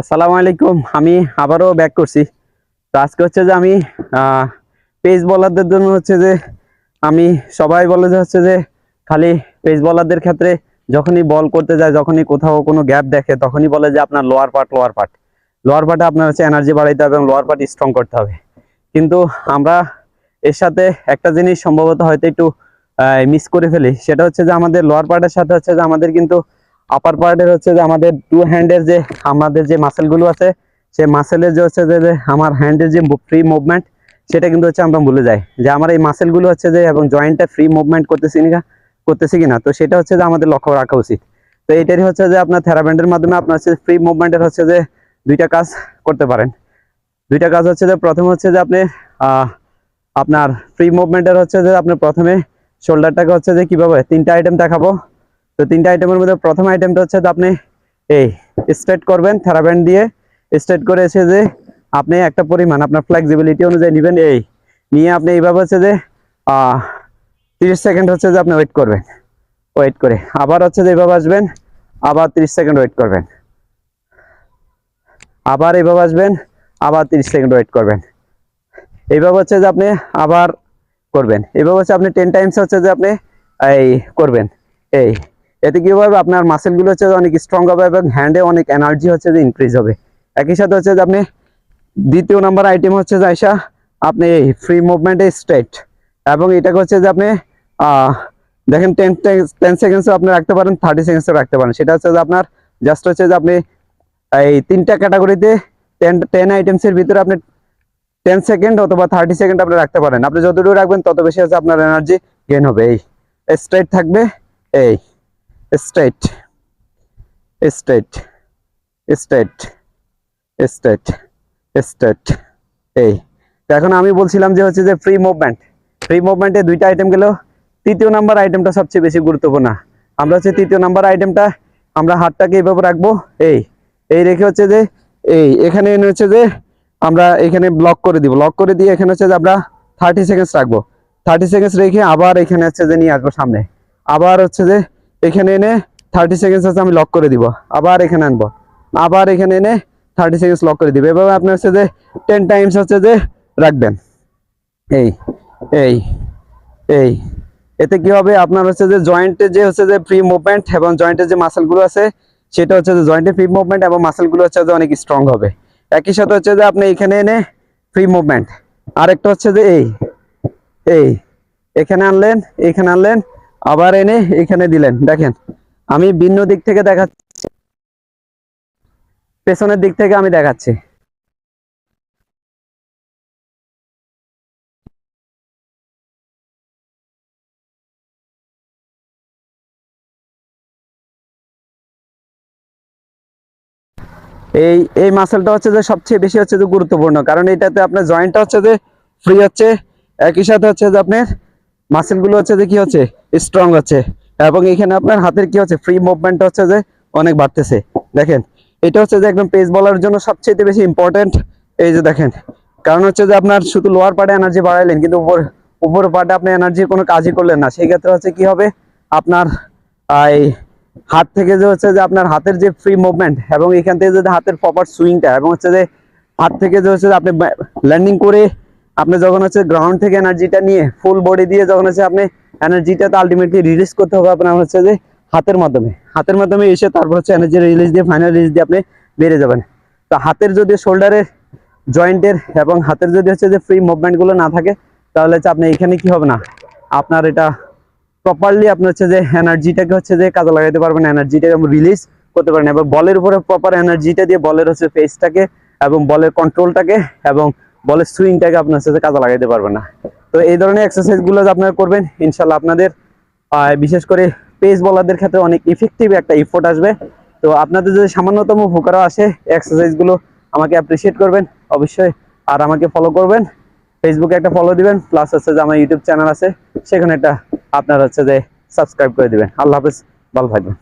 আসসালামু আলাইকুম। আমি আবারও ব্যাক করছি। তো আজকে হচ্ছে যে আমি পেস বলারদের জন্য হচ্ছে যে আমি সবাই বলে যে হচ্ছে যে খালি পেস বলারদের ক্ষেত্রে যখনই বল করতে যায়, যখনই কোথাও কোনো গ্যাপ দেখে, তখনই বলে যে আপনার lower part lower part lower পার্টে আপনার হচ্ছে এনার্জি বাড়াইতে হবে এবং লোয়ার পার্ট স্ট্রং করতে হবে। কিন্তু আমরা এর সাথে একটা জিনিস সম্ভবত হয়তো একটু মিস করে ফেলি। সেটা হচ্ছে যে আমাদের লোয়ার পার্টের সাথে হচ্ছে যে আমাদের কিন্তু আপার পার্টের হচ্ছে যে আমাদের টু হ্যান্ডের যে আমাদের যে মাসেলগুলো আছে সে মাসেলের যে হচ্ছে যে আমার হ্যান্ডের যে ফ্রি মুভমেন্ট সেটা কিন্তু হচ্ছে আমরা ভুলে যাই যে আমার এই মাসেলগুলো হচ্ছে যে এবং জয়েন্টটা ফ্রি মুভমেন্ট করতেছি না করতেছি কিনা তো সেটা হচ্ছে যে আমাদের লক্ষ্য রাখা উচিত তো এটারই হচ্ছে যে আপনার থেরাব্যান্ডের মাধ্যমে আপনার হচ্ছে ফ্রি মুভমেন্টের হচ্ছে যে দুইটা কাজ করতে পারেন দুইটা কাজ হচ্ছে যে প্রথম হচ্ছে যে আপনি আপনার ফ্রি মুভমেন্টের হচ্ছে যে আপনি প্রথমে শোল্ডারটাকে হচ্ছে যে কীভাবে তিনটা আইটেম দেখাবো তো তিনটা আইটেমের মধ্যে প্রথম আইটেমটা হচ্ছে আপনি এই স্ট্রেট করবেন থেরাব্যান্ড দিয়ে স্ট্রেট করে এসে যে আপনি একটা পরিমাণ আপনার ফ্লেক্সিবিলিটি অনুযায়ী নেবেন। এই নিয়ে আপনি এইভাবে হচ্ছে যে তিরিশ সেকেন্ড হচ্ছে যে আপনি ওয়েট করবেন। ওয়েট করে আবার হচ্ছে যে এইভাবে আসবেন, আবার তিরিশ সেকেন্ড ওয়েট করবেন। আবার এইভাবে আসবেন, আবার তিরিশ সেকেন্ড ওয়েট করবেন। এইভাবে হচ্ছে যে আপনি আবার করবেন। এইভাবে হচ্ছে আপনি টেন টাইমস হচ্ছে যে আপনি এই করবেন। এই এতে কি হবে? আপনার মাসেলগুলো হচ্ছে অনেক স্ট্রং হবে এবং হ্যান্ডে অনেক এনার্জি হচ্ছে যে ইনক্রিজ হবে। একই সাথে হচ্ছে যে আপনি দ্বিতীয় নাম্বার আইটেম হচ্ছে যে আইসা আপনি ফ্রি মুভমেন্টে স্ট্রেট এবং এটাকে হচ্ছে যে আপনি দেখেন টেন টেন সেকেন্ডসও আপনি রাখতে পারেন থার্টি সেকেন্ডসও রাখতে পারেন। সেটা হচ্ছে যে আপনার জাস্ট হচ্ছে যে আপনি এই তিনটা ক্যাটাগরিতে টেন টেন আইটেমসের ভিতরে আপনি টেন সেকেন্ড অথবা থার্টি সেকেন্ড আপনি রাখতে পারেন। আপনি যতটুকু রাখবেন, তত বেশি হচ্ছে আপনার এনার্জি গেইন হবে। এই স্ট্রেট থাকবে, এই। Straight straight straight straight straight এই তো এখন আমি বলছিলাম যে হচ্ছে যে ফ্রি মুভমেন্ট ফ্রি মুভমেন্টে দুইটা আইটেম গেল তৃতীয় নাম্বার আইটেমটা সবচেয়ে বেশি গুরুত্বপূর্ণ। আমরা হচ্ছে তৃতীয় নাম্বার আইটেমটা আমরা হাতটাকে এইভাবে রাখব। এই এই রেখে হচ্ছে যে, এই, এখানে হচ্ছে যে আমরা এখানে ব্লক করে দিব। ব্লক করে দিয়ে এখানে হচ্ছে যে আমরা থার্টি সেকেন্ডস রাখব। থার্টি সেকেন্ডস রেখে আবার এখানে হচ্ছে যে নিয়ে আসব সামনে। আবার হচ্ছে যে এখানে এনে থার্টি সেকেন্ডস আছে, আমি লক করে দিব। আবার এখানে আনব। আবার এখানে এনে থার্টি সেকেন্ডস লক করে দিব। এভাবে আপনার হচ্ছে যে টেন টাইমস হচ্ছে যে রাখবেন। এই এই এই। এতে কি হবে? আপনার হচ্ছে যে জয়েন্টে যে হচ্ছে যে ফ্রি মুভমেন্ট এবং জয়েন্টের যে মাসেলগুলো আছে, সেটা হচ্ছে যে জয়েন্টের ফ্রি মুভমেন্ট এবং মাসেলগুলো হচ্ছে যে অনেক স্ট্রং হবে। একই সাথে হচ্ছে যে আপনি এখানে এনে ফ্রি মুভমেন্ট আরেকটা হচ্ছে যে এই এই। এখানে আনলেন এখানে আনলেন আবার এনে এখানে দিলেন। দেখেন, আমি ভিন্ন দিক থেকে দেখাচ্ছি। পেছনের দিক থেকে আমি দেখাচ্ছি। এই এই মাসেলটা হচ্ছে যে সবচেয়ে বেশি হচ্ছে যে গুরুত্বপূর্ণ। কারণ এটাতে আপনার জয়েন্টটা হচ্ছে যে ফ্রি হচ্ছে, একই সাথে হচ্ছে যে আপনার মাসেলগুলো হচ্ছে যে কি হচ্ছে? স্ট্রং হচ্ছে। এবং এখানে আপনার হাতের কি হচ্ছে? ফ্রি মুভমেন্ট হচ্ছে যে অনেক বাড়তেছে। দেখেন, এটা হচ্ছে যে একদম পেস বলার জন্য সবচেয়ে বেশি ইম্পর্টেন্ট এই যে দেখেন, কারণ হচ্ছে যে আপনার শুধু লোয়ার পার্টে এনার্জি বাড়াইলেন, কিন্তু উপর উপর পার্টে আপনি এনার্জির কোনো কাজই করলেন না। সেই ক্ষেত্রে হচ্ছে কি হবে? আপনার এই হাত থেকে যে হচ্ছে যে আপনার হাতের যে ফ্রি মুভমেন্ট এবং এখান থেকে যদি হাতের প্রপার সুইংটা এবং হচ্ছে যে হাত থেকে যে হচ্ছে যে আপনি ল্যান্ডিং করে আপনি যখন হচ্ছে গ্রাউন্ড থেকে এনার্জিটা নিয়ে ফুল বডি দিয়ে যখন হচ্ছে আপনি এনার্জিটা তো আলটিমেটলি রিলিজ করতে হবে আপনার হচ্ছে যে হাতের মাধ্যমে। হাতের মাধ্যমে এসে তারপর হচ্ছে এনার্জি রিলিজ দিয়ে ফাইনাল রিলিজ দিয়ে আপনি বেড়ে যাবেন। তো হাতের যদি শোল্ডারের জয়েন্টের এবং হাতের যদি হচ্ছে যে ফ্রি মুভমেন্টগুলো না থাকে, তাহলে হচ্ছে আপনি এখানে কি হবে না? আপনার এটা প্রপারলি আপনি হচ্ছে যে এনার্জিটাকে হচ্ছে যে কাজে লাগাইতে পারবেন এনার্জিটাকে রিলিজ করতে পারেন এবং বলের উপরে প্রপার এনার্জিটা দিয়ে বলের হচ্ছে ফেসটাকে এবং বলের কন্ট্রোলটাকে এবং বলের সুইংটাকে আপনার যে কাজে লাগাইতে পারবেন না। তো এই ধরনের এক্সারসাইজগুলো আপনারা করবেন ইনশাল্লাহ আপনাদের বিশেষ করে পেস বলারদের ক্ষেত্রে অনেক ইফেক্টিভ একটা ইফোর্ট আসবে। তো আপনাদের যদি সামান্যতম উপকারও আসে এক্সারসাইজগুলো আমাকে অ্যাপ্রিসিয়েট করবেন, অবশ্যই। আর আমাকে ফলো করবেন ফেসবুকে একটা ফলো দিবেন প্লাস হচ্ছে যে আমার ইউটিউব চ্যানেল আছে, সেখানে একটা আপনার হচ্ছে যে সাবস্ক্রাইব করে দিবেন। আল্লাহ হাফেজ, ভালো থাকবেন।